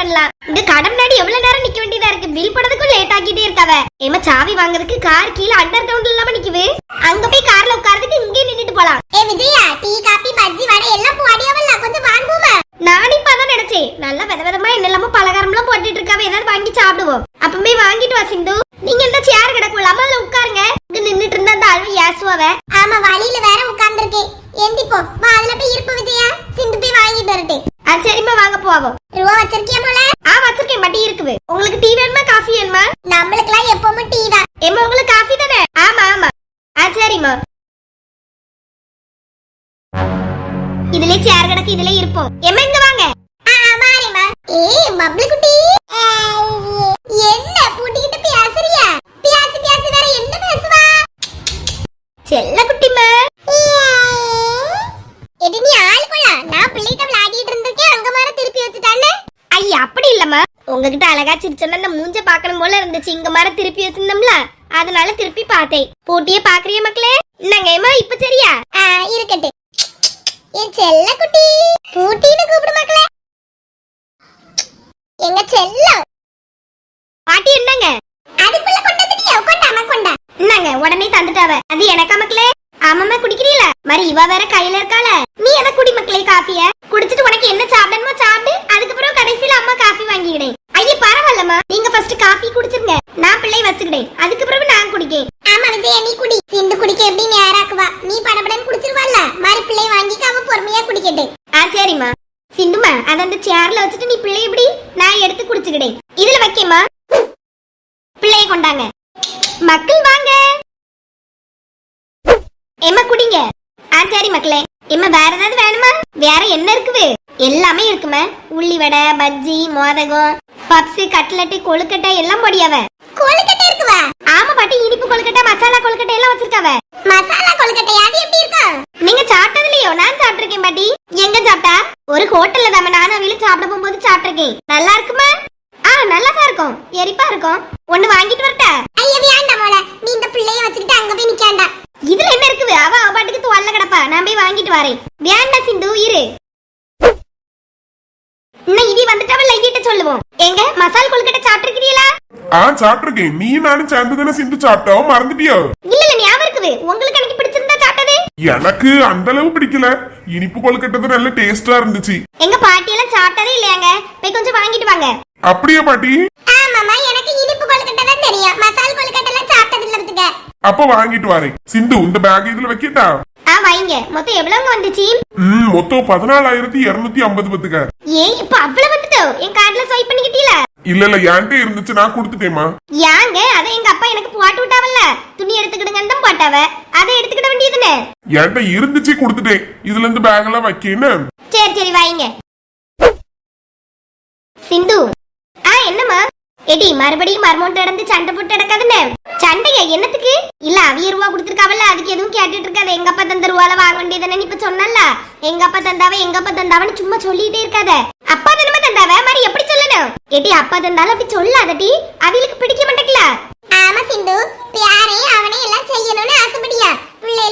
பண்ணலாம். இந்த கடை முன்னாடி எவ்வளவு நேரம் நிக்க வேண்டியதா இருக்கு? பில் போடுறதுக்கும் லேட் ஆக்கிட்டே இருக்காவ. ஏமா சாவி வாங்குறதுக்கு கார் கீழே அண்டர் கிரவுண்ட் இல்லாம நிக்குது. அங்க போய் கார்ல உட்கார்றதுக்கு இங்கே நின்னுட்டு போலாம். ஏ விஜயா டீ காபி பஜ்ஜி வடை எல்லாம் போடியாவல்ல கொஞ்சம் வாங்குவோமா நானும் இப்ப அதான் நினைச்சேன். நல்லா வித விதமா என்னெல்லாமோ பலகாரம்லாம் போட்டுட்டு இருக்காவ. ஏதாவது வாங்கி சாப்பிடுவோம். அப்பவே வாங்கிட்டு வா சிந்து. நீங்க இந்த சேர் கிடக்குள்ள அதுல உட்காருங்க. இங்க நின்னுட்டு இருந்தா அந்த அழுவி ஏசுவாவ. ஆமா வழியில வேற உட்கார்ந்துருக்கேன். எந்திப்போ வா அதுல போய் இருப்பு விஜயா. சிந்து போய் வாங்கிட்டு வரட்டு. ஆ சரிம்மா வாங்க போவோம். ரூபா வச்சிருக்கியா பட்டி இருக்குது. உங்களுக்கு டீ வேணுமா காஃபி வேணுமா? நம்மளுக்குலாம் எப்பவுமே டீ தான். ஏம்மா உங்களுக்கு காஃபி தானே? ஆமா ஆமா. ஆ சரிம்மா. இதுல சேர் கிடக்கு இதுல இருப்போம். எம்மா இங்க வாங்க. ஏய் பப்ளு குட்டி. என்ன பூட்டிக்கிட்டு பேசுறியா? பேசி பேசி வேற என்ன பேசுவா? செல்ல குட்டிமா எடி நீ ஆள் கொள்ள நான் பிள்ளைகிட்ட விளையாடிட்டு இருந்திருக்கேன் அங்க மாற திருப்பி வச்சுட்டானே ஐயா அப்படி இல்லம்மா உங்ககிட்ட அழகா சிரிச்சோன்னா அந்த மூஞ்ச பார்க்கணும் போல இருந்துச்சு. இங்க மர திருப்பி வச்சிருந்தோம்ல அதனால திருப்பி பார்த்தேன். போட்டியே பாக்குறிய மக்களே? என்னங்க ஏம்மா இப்ப சரியா? இருக்கட்டு என் செல்ல குட்டி. பூட்டின்னு கூப்பிடு மக்களே. எங்க செல்லம் பாட்டி என்னங்க? அதுக்குள்ள கொண்டு வந்துட்டியா கொண்டாமா கொண்டா. என்னங்க உடனே தந்துட்டாவ அது எனக்கா மக்களே? ஆமாம்மா குடிக்கிறீல? மாதிரி இவ வேற கையில இருக்கால நீ எதை குடி மக்களே காஃபிய? குடிச்சிட்டு உனக்கு என்ன சாப்பிடணுமோ சாப்பிடு அதுக்கப்புறம் கடைசியில அம்மா காஃபி வாங்கிக்கிடேன் ஐயே பரவாயில்லம்மா நீங்க ஃபர்ஸ்ட் காஃபி குடிச்சிருங்க. நான் பிள்ளை வச்சுக்கிட்டேன் அதுக்கு பிறகு நான் குடிக்கேன். ஆமா விஜய நீ குடி. சிந்து குடிக்க எப்படி நேராக்குவா? நீ படபடன்னு குடிச்சிருவாள்ல? மாதிரி பிள்ளை வாங்கிக்க அவ பொறுமையா குடிக்கட்டு. ஆ சரிம்மா. சிந்துமா அத அந்த சேர்ல வச்சுட்டு நீ பிள்ளை எப்படி? நான் எடுத்து குடிச்சுக்கிட்டேன் இதுல வைக்கேம்மா. பிள்ளைய கொண்டாங்க. மக்கள் வாங்க. எம்மா குடிங்க. ஆ சரி மக்களே. எம்மா வேற ஏதாவது வேணுமா? வேற என்ன இருக்குது? எல்லாமே இருக்குமா. உள்ளி வடை பஜ்ஜி மோதகம் பப்ஸ் கட்லெட்டு கொழுக்கட்டை எல்லாம் பொடியாவ கொழுக்கட்டை இருக்குவா? ஆமா பாட்டி இனிப்பு கொழுக்கட்டை மசாலா கொழுக்கட்டை எல்லாம் வச்சிருக்காவ மசாலா கொழுக்கட்டை அது எப்படி இருக்கும் நீங்க சாப்பிட்டது இல்லையோ நான் சாப்பிட்டிருக்கேன் பாட்டி. எங்க சாப்பிட்டா? ஒரு ஹோட்டல்ல தான் நானும் அவையில சாப்பிட போகும்போது சாப்பிட்டிருக்கேன். நல்லா இருக்குமா? ஆ நல்லா தான் இருக்கும். எரிப்பா இருக்கும். ஒண்ணு வாங்கிட்டு வரட்டா ஐயா வேண்டாம் மோள நீ இந்த பிள்ளைய வச்சுக்கிட்டு அங்க போய் நிக்காண்டா இதுல என்ன இருக்குது அவ அவ பாட்டுக்கு துவல்ல கிடப்பா நான் போய் வாங்கிட்டு வரேன் வேண்டாம் சிந்து இரு இன்னும் இவி வந்துட்டாவ லைகிட்ட சொல்லுவோம் எங்க மசால் கொழுக்கட்டை சாப்பிட்டிருக்கிறீங்களா ஆ சாப்பிட்டிருக்கேன். நீ நானும் சேர்ந்து தானே சிந்து சாப்பிட்டோம்? மறந்துட்டியோ? இல்ல இல்ல ஞாபகம் இருக்குது. உங்களுக்கு எனக்கு பிடிச்சிருந்தா சாப்பிட்டது? எனக்கு அந்த அளவு பிடிக்கல. இனிப்பு கொழுக்கட்டை நல்ல டேஸ்டா இருந்துச்சு. எங்க பாட்டி எல்லாம் சாப்பிட்டதே இல்லையாங்க? போய் கொஞ்சம் வாங்கிட்டு வாங்க. அப்படியா பாட்டி? ஆமாமா எனக்கு இனிப்பு கொழுக்கட்டை தான் தெரியும். மசால் கொழுக்கட்டை எல்லாம் சாப்பிட்டது இல்ல பத்துக்க அப்ப வாங்கிட்டு வரேன். சிந்து இந்த பேக் இதுல வைக்கட்டா? ஆ வைங்க. மொத்தம் எவ்வளவுங்க வந்துச்சு? ம் மொத்தம் பதினாலாயிரத்தி இருநூத்தி ஐம்பது பத்துக்க ஏன் இப்ப அவ்வளவு வந்துட்டோ? என் கார்டுல ஸ்வைப் பண்ணிக்கிட்டீல? இல்ல இல்ல என்கிட்ட இருந்துச்சு நான் கொடுத்துட்டேமா யாங்க அதை எங்க அப்பா எனக்கு போட்டு விட்டாவல்ல? துணி எடுத்துக்கிடுங்கன்னு தான் போட்டாவ. அதை எடுத்துக்கிட வேண்டியதுன்னு? என்கிட்ட இருந்துச்சு கொடுத்துட்டேன். இதுல இருந்து பேக் எல்லாம் வைக்கணும் சரி சரி வைங்க சிந்து ஆ என்னம்மா ஏடி மறுபடியும் மர்மௌண்ட் நடந்து சண்டை போட்டு நடக்காதுன்னு? சண்டையா? என்னத்துக்கு? இல்ல அவிய ரூபா கொடுத்துருக்காவல்ல அதுக்கு எதுவும் கேட்டுட்டு இருக்காது எங்க அப்பா தந்த ரூபால வாங்க வேண்டியதுன்னு இப்ப சொன்னல எங்க அப்பா தந்தாவ எங்க அப்பா தந்தாவன்னு சும்மா சொல்லிட்டே இருக்காத. அப்பா தந்தமா தந்தாவ? மாதிரி எப்படி சொல்லணும்? ஏடி அப்பா தந்தாலும் அப்படி சொல்லாதடி. அவளுக்கு பிடிக்க மாட்டேங்கல ஆமா சிந்து பியாரே அவனே எல்லாம் செய்யணும்னு ஆசைப்படியா? பிள்ளை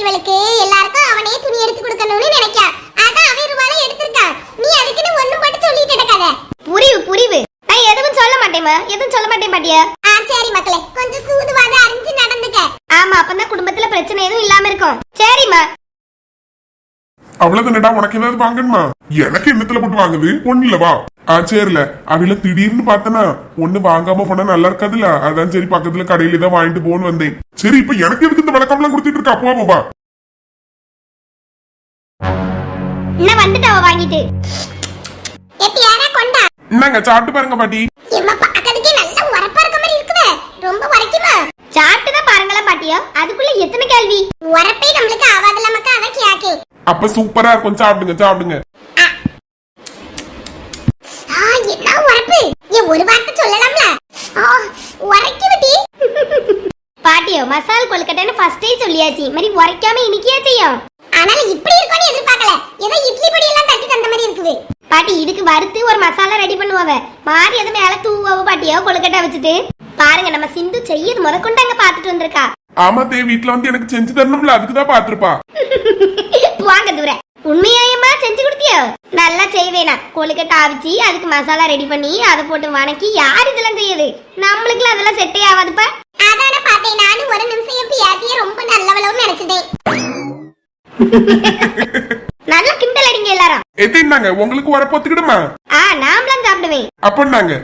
எல்லாருக்கும் அவனே துணி எடுத்து கொடுக்கணும்னு நினைக்கா அதான் அவன் ரூபால எடுத்திருக்கான் நீ அதுக்குன்னு ஒண்ணு போட்டு சொல்லிட்டு கிடக்காத புரிவு புரிவு நான் எதுவும் சொல்ல மாட்டேமா எதுவும் சொல்ல மாட்டேன் பாட்டியா ஆ சரி மக்களே கொஞ்சம் சூதுவாத அறிஞ்சு நடந்துக்க ஆமா அப்பதான் குடும்பத்துல பிரச்சனை எதுவும் இல்லாம இருக்கும் சரிம்மா அவ்வளவுதானடா உனக்கு ஏதாவது வாங்கணுமா? எனக்கு என்னத்துல போட்டு வாங்குது? ஒண்ணு இல்ல வா. ஆ சரில. அவள திடீர்னு பார்த்தனா ஒண்ணு வாங்காம போனா நல்லா இருக்காதுல்ல அதான் சரி பக்கத்துல கடையில தான் வாங்கிட்டு போன்னு வந்தேன். சரி இப்ப எனக்கு எதுக்கு இந்த விளக்கம்லாம் கொடுத்துட்டு இருக்கா? அப்பா பாபா இன்னும் வந்துட்டாவ வாங்கிட்டு? பியாரா கொண்டா? என்னங்க சாப்பிட்டு பாருங்க பாட்டி. எம்மா பாக்கிறதுக்கே நல்ல உரப்பா இருக்க மாதிரி இருக்குவே ரொம்ப உரைக்குமா? சாப்பிட்டு தான் பாருங்களேன் பாட்டியா. அதுக்குள்ள எத்தனை கேள்வி? உரப்பே நம்மளுக்கு ஆவாதுல மக்கா. அதான் கேக்கு. அப்ப சூப்பரா இருக்கும். சாப்பிடுங்க சாப்பிடுங்க. ஒரு வார்த்தை சொல்லலாம்ல? ஆ உரைக்கு விட்டி. பாட்டியோ மசால் கொழுக்கட்டைன்னு ஃபர்ஸ்டே சொல்லியாச்சு. மாதிரி உரைக்காம இனிக்கியா செய்யும். ஆனாலும் இப்படி இருக்கும்னு எதிர்பார்க்கல. ஏதோ இட்லி பொடி எல்லாம் தட்டி தந்த மாதிரி இருக்குது. பாட்டி இதுக்கு வறுத்து ஒரு மசாலா ரெடி பண்ணுவாவ. மாறி அது மேல தூவாவ பாட்டியோ கொழுக்கட்டை வச்சுட்டு. பாருங்க நம்ம சிந்து செய்யது கொண்டு அங்க பாத்துட்டு வந்திருக்கா. ஆமா தே வீட்டுல வந்து எனக்கு செஞ்சு தரணும்ல அதுக்கு தான் பாத்துருப்பா. வாங்க தூர. உண்மையாயம்மா செஞ்சு கொடுத்தியோ? நல்லா செய்வேனா. கொழுக்கட்டை அவிச்சு அதுக்கு மசாலா ரெடி பண்ணி அதை போட்டு வணக்கி யார் இதெல்லாம் செய்யுது? நம்மளுக்குலாம் அதெல்லாம் செட்டே ஆகாதுப்பா. அதான பார்த்தேன் நானும் ஒரு நிமிஷம் என் பியாத்திய ரொம்ப நல்லவளவுன்னு நினைச்சிட்டேன். நல்லா கிண்டல் அடிங்க எல்லாரும். எத்தின்னாங்க உங்களுக்கு வரப்போத்துக்கிடுமா ஆ நாமலாம் சாப்பிடுவேன். அப்படின்னாங்க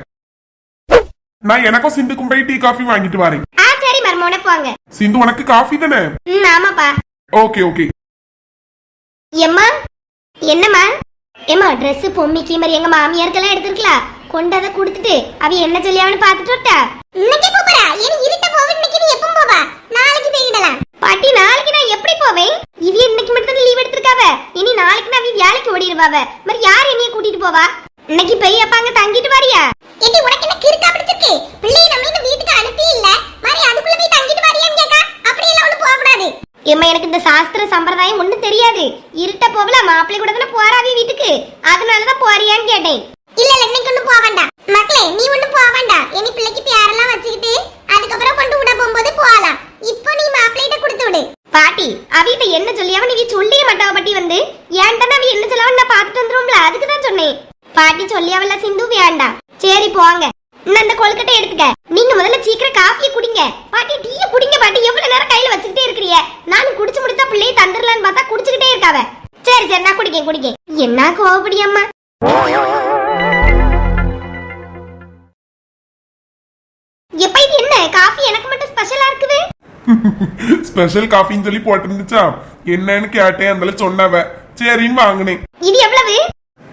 நான் எனக்கும் சிந்துக்கும் போய் டீ காஃபி வாங்கிட்டு வரேன். ஆ சரி மர்மோனே போங்க. சிந்து உனக்கு காஃபி தானே? ம் ஆமாப்பா. Okay okay. எம்மா? என்னம்மா? ஏம்மா Dress பொம்மிக்கு மாதிரி எங்க மாமியாருக்கெல்லாம் எடுத்துருக்கலாம் கொண்டு அதை கொடுத்துட்டு அவ என்ன சொல்லியாவன்னு பார்த்துட்டு வரட்டா இன்னைக்கு போறா. இனி இருட்ட போவ இன்னைக்கு நீ எப்போ போவா? நாளைக்கு போயிடலாம் பாட்டி நாளைக்கு நான் எப்படி போவேன்? இவ இன்னைக்கு மட்டும் லீவ் எடுத்திருக்காவ. இனி நாளைக்கு நான் வேலைக்கு ஓடிடுவாவ மாதிரி யார் என்னைய கூட்டிட்டு போவா? இன்னைக்கு போய் அப்ப அங்க தங்கிட்டு வாரியா? ஏடி உனக்கு என்ன கிறுக்கா பிடிச்சிருக்கு? பிள்ளையை நம்ம இந்த வீட்டுக்கு அனுப்பி இல்ல. மாதிரி அதுக்குள்ள போய் தங்கிட்டு வரியான்னு கேக்கா? அப்படி எல்லாம் ஒண்ணு போக கூடாது ஏம்மா எனக்கு இந்த சாஸ்திர சம்பிரதாயம் ஒண்ணும் தெரியாது. இருட்ட போகல மாப்பிள்ளை கூட தானே போறாவி வீட்டுக்கு. அதனாலதான் போறியான்னு கேட்டேன். இல்ல இல்ல இன்னைக்கு ஒண்ணும் போக வேண்டாம். மக்களே நீ ஒண்ணும் போக வேண்டாம். இனி பிள்ளைக்கு பேரெல்லாம் வச்சுக்கிட்டு அதுக்கப்புறம் கொண்டு விட போகும்போது போகலாம். இப்போ நீ மாப்பிள்ளைகிட்ட கொடுத்து விடு. பாட்டி அவிட்ட என்ன சொல்லியாவ நீ சொல்லிய மாட்டாவ பாட்டி வந்து? ஏன்டா அவ என்ன சொல்லாவ நான் பார்த்துட்டு வந்துருவோம்ல? அதுக்கு தான் சொன்னேன். பாட்டி சொல்லியாவல்ல சிந்து வேண்டாம். சரி போங்க. இன்னும் அந்த கொழுக்கட்டை எடுத்துக்க. நீங்க முதல்ல சீக்கிரம் காஃபியை குடிங்க. பாட்டி டீயை குடிங்க பாட்டி. எவ்வளவு நேரம் கையில வச்சுக்கிட்டே இருக்கிறிய நானும் குடிச்சு முடித்தா பிள்ளையை தந்துடலான்னு பார்த்தா குடிச்சுக்கிட்டே இருக்காவ. சரி சரி நான் குடிக்கேன் குடிக்கேன். என்ன கோவப்படி அம்மா? எப்ப இது என்ன? காஃபி எனக்கு மட்டும் ஸ்பெஷலா இருக்குது? ஸ்பெஷல் காஃபின்னு சொல்லி போட்டிருந்துச்சா? என்னன்னு கேட்டேன் அந்த சொன்னவ. சரின்னு வாங்கினேன். இது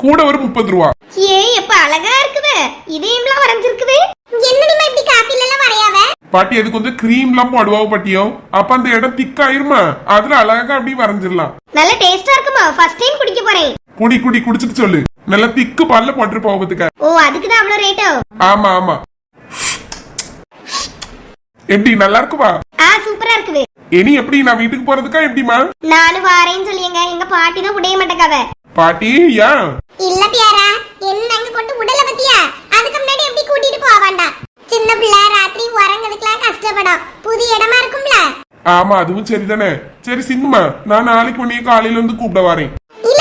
கூட ஒரு முப்பது ரூபா. ஏ எப்ப அழகா இருக்குது? இதயம்லாம் வரைஞ்சிருக்குது. என்னடிமா இப்படி காப்பில எல்லாம் வரையாவ பாட்டி அது கொஞ்சம் கிரீம்லாம் போடுவா பாட்டியோ? அப்ப அந்த இடம் திக்காயிருமா அதுல அழகா அப்படியே வரைஞ்சிடலாம். நல்ல டேஸ்டா இருக்குமா? ஃபர்ஸ்ட் டைம் குடிக்க போறேன். குடி குடி குடிச்சிட்டு சொல்லு. நல்லா திக்கு பால்ல போட்டு போவதுக்க ஓ அதுக்கு தான் அவ்வளவு ரேட்டோ ஆமா ஆமா. எப்படி நல்லா இருக்குவா ஆ சூப்பரா இருக்குது. இனி எப்படி நான் வீட்டுக்கு போறதுக்கா எப்படிமா நானும் வாரேன்னு சொல்லியங்க. எங்க பாட்டி தான் உடைய மாட்டேக்காவ. பாட்டி ஏன் இல்ல பியாரா என்ன அங்க கொண்டு உடல பத்தியா? அதுக்கு முன்னாடி எப்படி கூட்டிட்டு போக வேண்டாம் சின்ன பிள்ளை ராத்திரி உறங்குறதுக்குலாம் கஷ்டப்படும். புது இடமா இருக்கும்ல? ஆமா அதுவும் சரிதானே. சரி சிந்துமா நான் நாளைக்கு உன்னைய காலையில வந்து கூப்பிட வரேன். இல்ல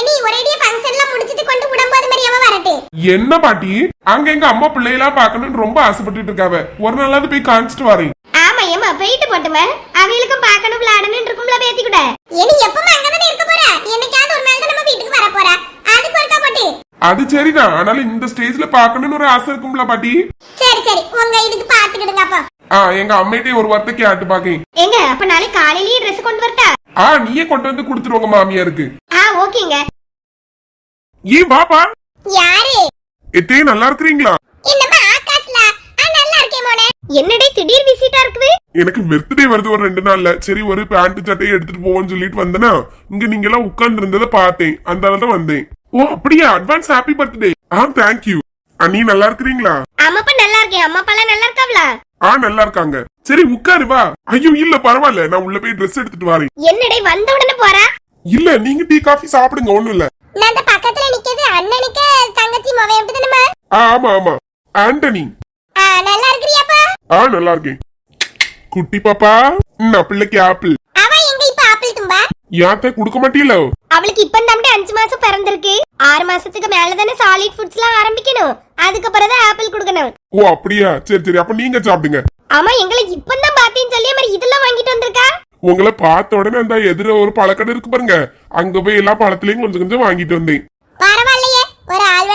இனி ஒரேடியா ஃபங்க்ஷன் எல்லாம் முடிச்சிட்டு கொண்டு விடும்போது மாதிரியாவ வரட்டு. என்ன பாட்டி? அங்க எங்க அம்மா பிள்ளையெல்லாம் பார்க்கணும்னு ரொம்ப ஆசைப்பட்டுட்டு இருக்காவ. ஒரு நாளாவது போய் காமிச்சிட்டு வரேன். ஆமா ஏமா போயிட்டு போட்டுமே. அவங்களுக்கும் பார்க்கணும் விளையாடணும் இருக்கும்ல பேத்தி கூட. இனி எப்பவுமே அங்கதானே இருக்க என்னைக்காவது ஒரு நாள் தான் நம்ம வீட்டுக்கு வர போற. அதுக்கு ஒருக்கா போட்டு. அது சரிதான் ஆனாலும் இந்த ஸ்டேஜ்ல பார்க்கணும்னு ஒரு ஆசை இருக்கும்ல பாட்டி. சரி சரி. உங்க இதுக்கு பாத்துக்கிடுங்க அப்போ. ஆ எங்க அம்மையிட்டே ஒரு வார்த்தை கேட்டு பாக்கேன். எங்க? அப்ப நாளைக்கு காலையிலேயே Dress கொண்டு வரட்டா? ஆ நீயே கொண்டு வந்து கொடுத்துருவோங்க மாமியாருக்கு. ஆ ஓகேங்க. ஏன் பாப்பா யாரு? எத்தே நல்லா இருக்கிறீங்களா என்னம்மா ஆகாஷ்ல ஆ நல்லா இருக்கேன் மோனே என்னடே திடீர் விசிட்டா இருக்குது? எனக்கு பர்த்டே வருது ஒரு ரெண்டு நாள்ல. சரி ஒரு பேண்ட் சட்டையை எடுத்துட்டு போவோம்னு சொல்லிட்டு வந்தேனா இங்க நீங்க எல்லாம் உட்கார்ந்து இருந்ததை பார்த்தேன். அந்த தான் வந்தேன். ஓ அப்படியா? Advance happy birthday ah thank you அண்ணி நல்லா இருக்கிறீங்களா? அம்மாப்பா நல்லா இருக்கேன். அம்மா அப்பாலாம் நல்லா இருக்காவளா? ஆ நல்லா இருக்காங்க. சரி உட்காரு வா. ஐயோ இல்ல பரவாயில்ல. நான் உள்ள போய் ட்ரெஸ் எடுத்துட்டு வரேன். என்னடே வந்த உடனே போறா? இல்ல நீங்க டீ காஃபி சாப்பிடுங்க ஒண்ணும் இல்ல. நான் அந்த பக்கத்துல நிக்கிறது அண்ணனுக்கு தங்கச்சி மொபைல் எப்படி ஆமா ஆமா. ஆண்டனி. நல்லா இருக்கிறியாப்பா? ஆ நல்லா இருக்கேன். குட்டி பாப்பா நான் பிள்ளைக்கு ஆப்பிள். அவ எங்க இப்ப ஆப்பிள் தும்பா? யாத்த கொடுக்க மாட்டீங்களோ? அவளுக்கு இப்ப தம்பி அஞ்சு மாசம் பிறந்திருக்கு. ஆறு மாசத்துக்கு மேல தானே சாலிட் ஃபுட்ஸ் எல்லாம் ஆரம்பிக்கணும். அதுக்கப்புறம் தான் ஆப்பிள் கொடுக்கணும். ஓ அப்படியா? சரி சரி அப்ப நீங்க சாப்பிடுங்க. ஆமா எங்களை இப்பதான் பாத்தேன்னு சொல்லி மாதிரி இதெல்லாம் வாங்கிட்டு வந்திருக்கா? உங்களை பார்த்த உடனே அந்த எதிர ஒரு பழக்கடை இருக்கு பாருங்க. அங்க போய் எல்லா பழத்துலயும் கொஞ்சம் கொஞ்சம் வாங்கிட்டு வந்தேன். பரவாயில்லையே ஒரு ஆள்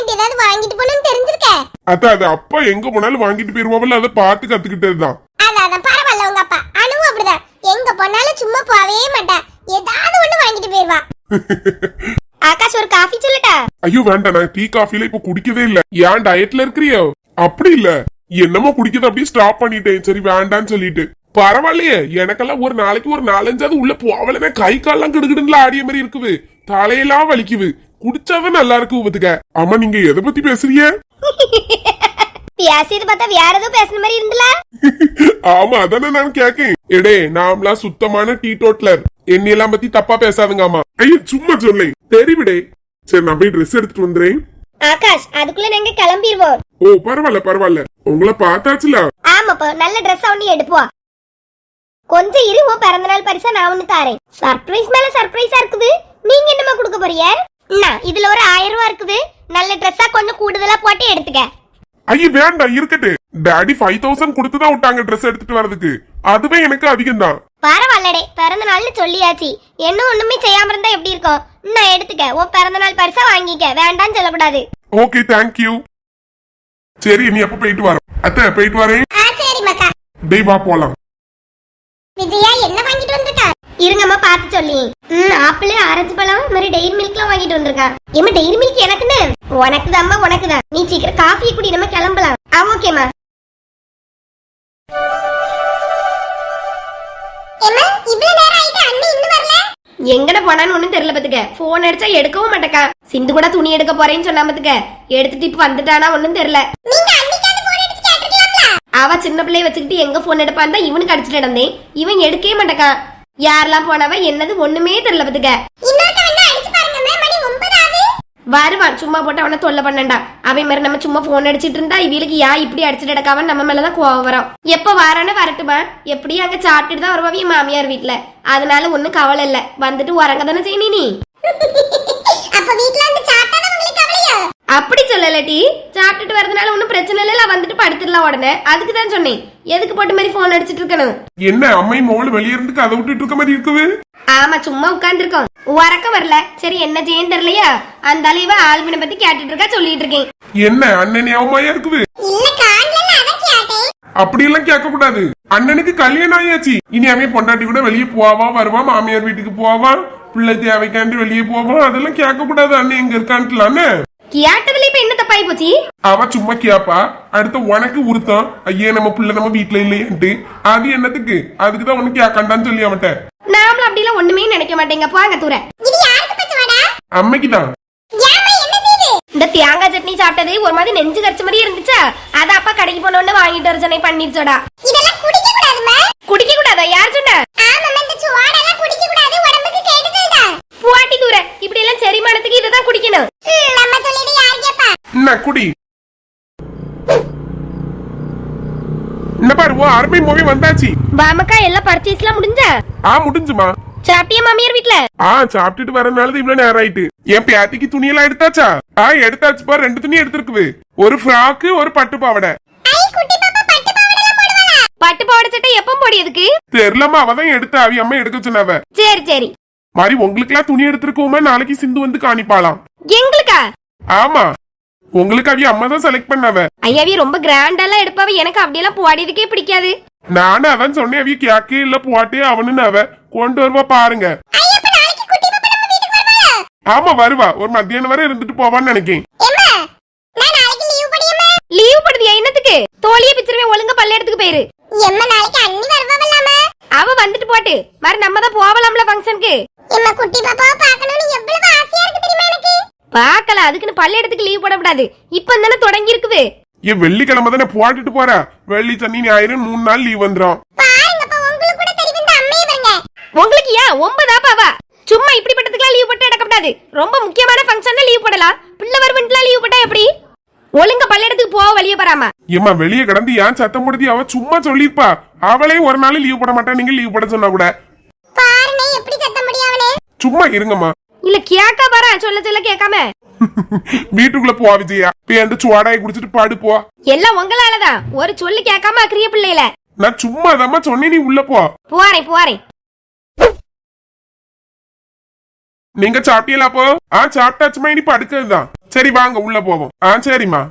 இப்படி ஏதாவது வாங்கிட்டு போகணும்னு தெரிஞ்சிருக்க. அதான் அது அப்பா எங்க போனாலும் வாங்கிட்டு போயிருவாங்கல்ல அதை பார்த்து கத்துக்கிட்டதுதான். அதான் பரவாயில்ல உங்க அப்பா. அனுவும் அப்படிதான். எங்க போனாலும் சும்மா போவே மாட்டா ஏதாவது ஒண்ணு வாங்கிட்டு போயிருவா. ஆகாஷ் ஒரு காஃபி சொல்லட்டா? ஐயோ வேண்டாம். நான் டீ காஃபில இப்ப குடிக்கவே இல்ல. ஏன் டயட்ல இருக்கிறியோ? அப்படி இல்ல. என்னமோ குடிக்கிறது அப்படியே ஸ்டாப் பண்ணிட்டேன். சரி வேண்டான்னு சொல்லிட்டு. பரவாயில்லையே. எனக்கெல்லாம் ஒரு நாளைக்கு ஒரு நாலஞ்சாவது உள்ள போவலமே கை கால்லாம் கிடுகிடுங்களா ஆடிய மாதிரி இருக்குது. தலையெல்லாம் வலிக்குது. குடிச்சாதான் நல்லா இருக்கு உபத்துக்க ஆமா நீங்க எதை பத்தி பேசுறீங்க? பேசியது பார்த்தா வேற ஏதோ பேசுன மாதிரி இருந்தல? ஆமா அதானே நான் கேக்கேன். எடே நாம்லாம் சுத்தமான டீ டோட்லர். என்னையெல்லாம் பத்தி தப்பா பேசாதுங்க ஆமா ஐயோ சும்மா சொல்லேன் தெரிவிடே சரி நான் போய் ட்ரெஸ் எடுத்துட்டு வந்துறேன். ஆகாஷ் அதுக்குள்ள நாங்க கிளம்பிடுவோம் ஓ பரவாயில்ல பரவாயில்ல. உங்களை பார்த்தாச்சுல? ஆமாப்பா நல்ல ட்ரெஸ் ஒண்ணு எடுப்போம் கொஞ்சம் இரு உன் பிறந்த நாள் பரிசா நான் ஒண்ணு தாரேன். சர்ப்ரைஸ் மேல சர்ப்ரைஸா இருக்குது. நீங்க என்னமா கொடுக்க போறீங்க? அண்ணா இதுல ஒரு ஆயிரம் ரூபாய் இருக்குது. நல்ல ட்ரெஸ்ஸா கொஞ்சம் கூடுதலா போட்டு எடுத்துக்க. ஐய வேண்டாம் இருக்கட்டு டாடி ஃபைவ் தௌசண்ட் கொடுத்துதான் விட்டாங்க ட்ரெஸ் எடுத்துட்டு வரதுக்கு அதுவே எனக்கு அதிகம் தான் பரவாயில்லடே பிறந்த நாள்னு சொல்லியாச்சு. என்ன ஒண்ணுமே செய்யாம இருந்தா எப்படி இருக்கும்? நான் எடுத்துக்க. உன் பிறந்த நாள் பரிசா வாங்கிக்க. வேண்டாம்னு சொல்லக்கூடாது. ஓகே தேங்க்யூ சரி நீ எப்ப போயிட்டு வர? அத்தை போயிட்டு வரேன். ஆ சரி மக்கா டேய் வா போலாம். விஜயா என்ன வாங்கிட்டு வந்திருக்கா? இருங்கம்மா பார்த்து சொல்லி. ம் ஆப்பிள் ஆரஞ்சு பழம் மாதிரி டெய்ரி மில்க்லாம் வாங்கிட்டு வந்திருக்கான். ஏமா டெய்ரி மில்க் எனக்குன்னு? உனக்கு தான்மா உனக்கு தான் நீ சீக்கிரம் காஃபியை குடி நம்ம கிளம்பலாம். ஆ ஓகேம்மா எங்கட போனான்னு ஒண்ணும் தெரியல பாத்துக்க. போன் அடிச்சா எடுக்கவும் மாட்டேக்கா. சிந்து கூட துணி எடுக்க போறேன்னு சொன்னா பாத்துக்க. எடுத்துட்டு இப்ப வந்துட்டானா ஒண்ணும் தெரியல. அவ சின்ன பிள்ளைய வச்சுக்கிட்டு எங்க போன் எடுப்பான் தான் இவனுக்கு அடிச்சுட்டு நடந்தேன். இவன் எடுக்கவே மாட்டேக்கான் யாரெல்லாம் போனவ என்னது ஒண்ணுமே தெரியல பாத்துக்க. வருவான் சும்மா போட்டு அவனை தொல்லை பண்ணண்டா. அவன் மாதிரி நம்ம சும்மா போன் அடிச்சிட்டு இருந்தா இவளுக்கு யா இப்படி அடிச்சுட்டு எடுக்காம நம்ம மேலதான் கோவம் வரும். எப்ப வரானு வரட்டுமா எப்படியும் அங்க சாப்பிட்டுட்டு தான் வருவா என் மாமியார் வீட்டுல அதனால ஒண்ணும் கவலை இல்ல. வந்துட்டு உறங்க தானே செய்யணும் நீ? அப்ப சாப்பிட்டா கவலையா அப்படி சொல்லலடி. சாப்பிட்டுட்டு வரதுனால ஒன்றும் பிரச்சனை இல்லை நான் வந்துட்டு படுத்துடலாம் உடனே. அதுக்கு தான் சொன்னேன். எதுக்கு போட்டு மாதிரி ஃபோன் அடிச்சிட்டு இருக்கணும்? என்ன அம்மை மோள் வெளியே இருந்து கதை விட்டுட்டு இருக்க மாதிரி இருக்குது? ஆமா சும்மா உட்காந்துருக்கோம் உறக்கம் வரல. சரி என்ன செய்யன்னு தெரியலையா? அந்த அலைவ ஆல்வினை பத்தி கேட்டுட்டு இருக்கா சொல்லிட்டு இருக்கேன். என்ன அண்ணன் அவமாயா இருக்குது அப்படி எல்லாம் கேட்க கூடாது அண்ணனுக்கு கல்யாணம் ஆயாச்சு. இனி அவன் பொண்டாட்டி கூட வெளியே போவா வருவா மாமியார் வீட்டுக்கு போவா பிள்ளை தேவைக்காண்டி வெளியே போவான் அதெல்லாம் கேட்க கூடாது அண்ணன் எங்க இருக்கான்ட்டுலான்னு கேட்டதுல இப்ப என்ன தப்பாயி போச்சு? அவ சும்மா கேப்பா அடுத்து உனக்கு உருத்தம் ஐயே நம்ம பிள்ளை நம்ம வீட்டுல இல்லையன்ட்டு. அது என்னத்துக்கு? அதுக்கு தான் உனக்கு கேட்காண்டான்னு சொல்லி அவன்கிட்ட நாமளும் அப்படிலாம் ஒண்ணுமே நினைக்க மாட்டேங்க. போங்க தூர. இது யாருக்கு பச்சை வடை? அம்மைக்கு தான் ஏம்மா என்ன செய்யுது இந்த தேங்காய் சட்னி சாப்பிட்டது ஒரு மாதிரி நெஞ்சு கரிச்ச மாதிரி இருந்துச்சா? அத அப்பா கடைக்கு போனோன்னு வாங்கிட்டு வர சொன்னே பண்ணிருச்சோடா இதெல்லாம் குடிக்க கூடாதுமா குடிக்க கூடாதா? யார் சொன்னா? புவாட்டி தூர. இப்படி எல்லாம் செரிமானத்துக்கு இதை தான் குடிக்கணும் ம், நம்ம சொல்லிட்டு யார் கேப்பா என்ன குடி என்ன பாரு ஓ அருமை மூவி வந்தாச்சு வாமக்கா எல்லாம் பர்ச்சேஸ்லாம் முடிஞ்சா ஆ முடிஞ்சுமா சாப்பிட்டியா மாமியார் வீட்ல ஆ சாப்பிட்டுட்டு வரனால இவ்வளவு நேரம் ஆயிட்டு என் பேத்திக்கு துணியெல்லாம் எடுத்தாச்சா ஆ எடுத்தாச்சுப்பா ரெண்டு துணி எடுத்திருக்குது ஒரு ஃப்ராக்கு ஒரு பட்டு பாவாடை பட்டு பாவாடை சட்டை எப்போ போடியதுக்கு தெரியலமா அவதான் எடுத்தா அவி அம்மா எடுக்க சொன்னாவ சரி சரி மாதிரி உங்களுக்குலாம் துணி எடுத்திருக்கோமா நாளைக்கு சிந்து வந்து காணிப்பாளாம் எங்களுக்கா ஆமா உங்களுக்கு அவி அம்மா தான் செலக்ட் பண்ணாவ. ஐயாவி ரொம்ப கிராண்டெல்லாம் எடுப்பாவ. எனக்கு அப்படியெல்லாம் போடியதுக்கே பிடிக்காது. நானும் அதான் சொன்னேன் அவிய கேக்கே இல்ல போட்டே அவனு அவ. கொண்டு வருவா பாருங்க. ஐ அப்ப நாளைக்கு குட்டி பாப்பா நம்ம வீட்டுக்கு வருவாளா? ஆமா வருவா. ஒரு மத்தியானம் வரை இருந்துட்டு போவான்னு நினைக்கேன். ஏம்மா நான் நாளைக்கு லீவ் படுதியா? என்னத்துக்கு? தோழிய பிச்சிருவேன் ஒழுங்கா பல்லெடுத்துக்கு போயிரு. எம்மா நாளைக்கு அண்ணி வருவாவலாமா? அவ வந்துட்டு போட்டு. மாதிரி நம்ம தான் போகலாம்ல ஃபங்க்ஷனுக்கு எம்மா குட்டி பாப்பாவை பார்க்கணும்னு எவ்வளவு ஆசையா இருக்கு தெரியுமா எனக்கு பார்க்கல அதுக்குன்னு பல்லெடுத்துக்கு லீவ் போடக்கூடாது. இப்ப தானே தொடங்கி இருக்குது ஏன் வெள்ளிக்கிழமை தானே போட்டுட்டு போறா? வெள்ளி சனி ஞாயிறு மூணு நாள் லீவ் வந்துடும் பாருங்கப்பா உங்களுக்கு கூட தெரியும் இந்த அம்மையை பாருங்க. உங்களுக்கு ஏன்? ஒன்பதாப்பாவா? சும்மா இப்படிப்பட்டதுக்கெல்லாம் லீவ் போட்டு எடுக்கப்படாது ரொம்ப முக்கியமான ஃபங்க்ஷன்னா லீவ் போடலாம். பிள்ளை வருவன்ட்டுலாம் லீவ் போட்டா எப்படி? ஒழுங்கா பல்லெடுத்துக்கு போக வெளியே போறாமா ஏம்மா வெளியே கிடந்து ஏன் சத்தம் போடுதி? அவ சும்மா சொல்லிருப்பா அவளே ஒரு நாள் லீவ் போட மாட்டா. நீங்க லீவ் போட சொன்னா கூட. சும்மா இருங்கம்மா. இல்ல கேட்க வரேன் சொல்ல சொல்ல கேட்காம வீட்டுக்குள்ள போவா விஜயா. அந்த சுவாடாயை குடிச்சிட்டு பாடு போ. எல்லாம் உங்களாலதான் ஒரு சொல்லு கேட்காம அக்கிரிய பிள்ளையில. நான் சும்மா தாம்மா சொன்னேன் நீ உள்ள போ. போறேன் போறேன். நீங்க சாப்பிட்டீங்களா அப்போ? ஆ சாப்பிட்டாச்சுமா இனி படுக்கிறதுதான் சரி வாங்க உள்ள போவோம். ஆ சரிம்மா.